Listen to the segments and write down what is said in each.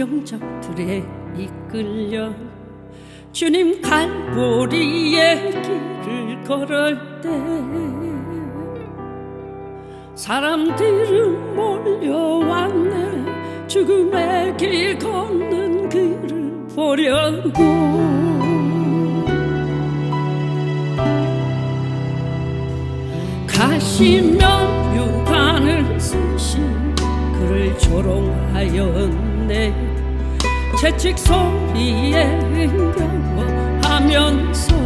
병적들에 이끌려 주님 갈보리의 길을 걸을 때 사람들은 몰려왔네 죽음의 길 걷는 그를 보려고 조롱하였네. 채찍 소리에 흥겨워하면서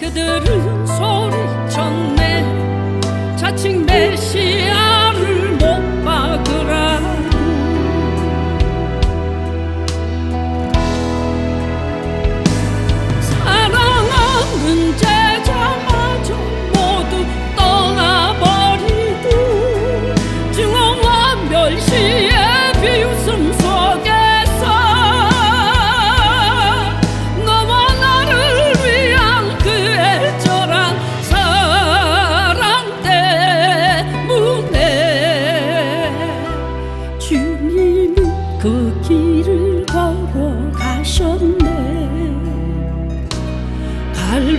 그들은 소리쳤네. 자칭 메시아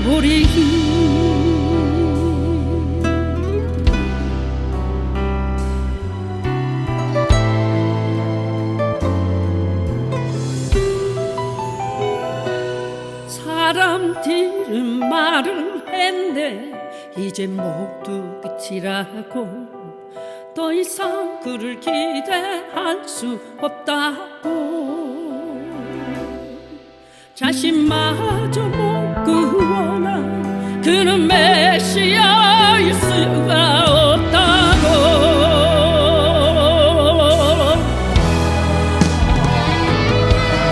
갈보리 사람들은 말을 했네. 이제 모두 끝이라고. 더 이상 그를 기대할 수 없다고 자신마저 못 구원한 그는 메시아일 수가 없다고.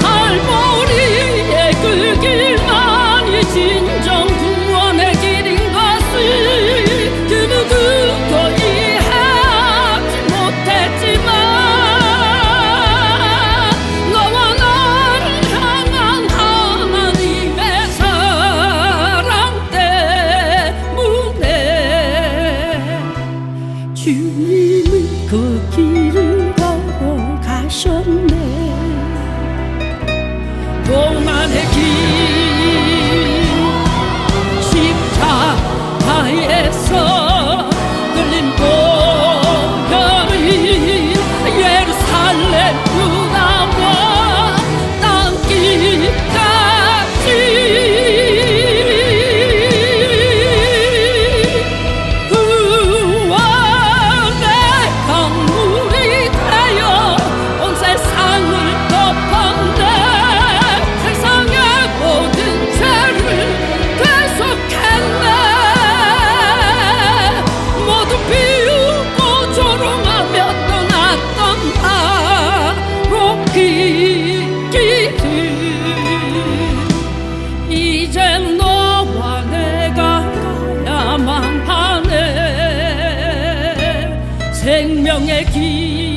할머니의 그길 주님은 그 길을 걸어 가셨네 생명의 길